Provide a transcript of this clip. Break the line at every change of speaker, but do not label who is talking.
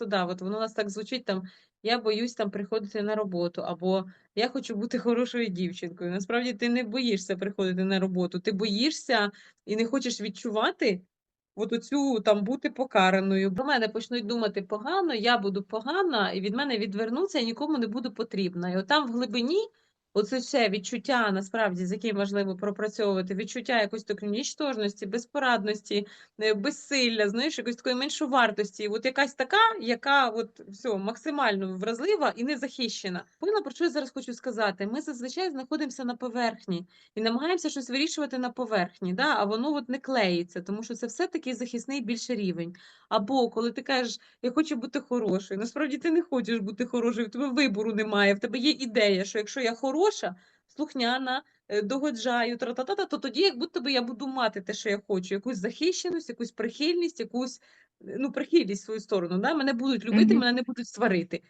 часто, да, от воно у нас так звучить там: "Я боюсь там приходити на роботу" або "Я хочу бути хорошою дівчинкою". Насправді ти не боїшся приходити на роботу, ти боїшся і не хочеш відчувати от оцю там бути покараною. Про мене почнуть думати погано, я буду погана, і від мене відвернуться, і нікому не буду потрібна. І отам в глибині оце все відчуття, насправді, з яким важливо пропрацьовувати, відчуття якоїсь такої нічтожності, безпорадності, е, безсилля, знаєш, якоїсь такої меншовартості. От якась така, яка от всьо максимально вразлива і незахищена. Поняла, про що я зараз хочу сказати? Ми зазвичай знаходимося на поверхні і намагаємося щось вирішувати на поверхні, да, а воно от не клеїться, тому що це все-таки захисний більше рівень. Або коли ти кажеш: "Я хочу бути хорошою", насправді ти не хочеш бути хорошою, в тебе вибору немає, в тебе є ідея, що якщо я хороша, слухняна, е, догоджаю, тра-та-та-та, то тоді як будто би я буду мати те, що я хочу, якусь захищеність, якусь прихильність, якусь, е, ну, прихильність в свою сторону, да, мене будуть любити,
Мгм.
мене не будуть сварити.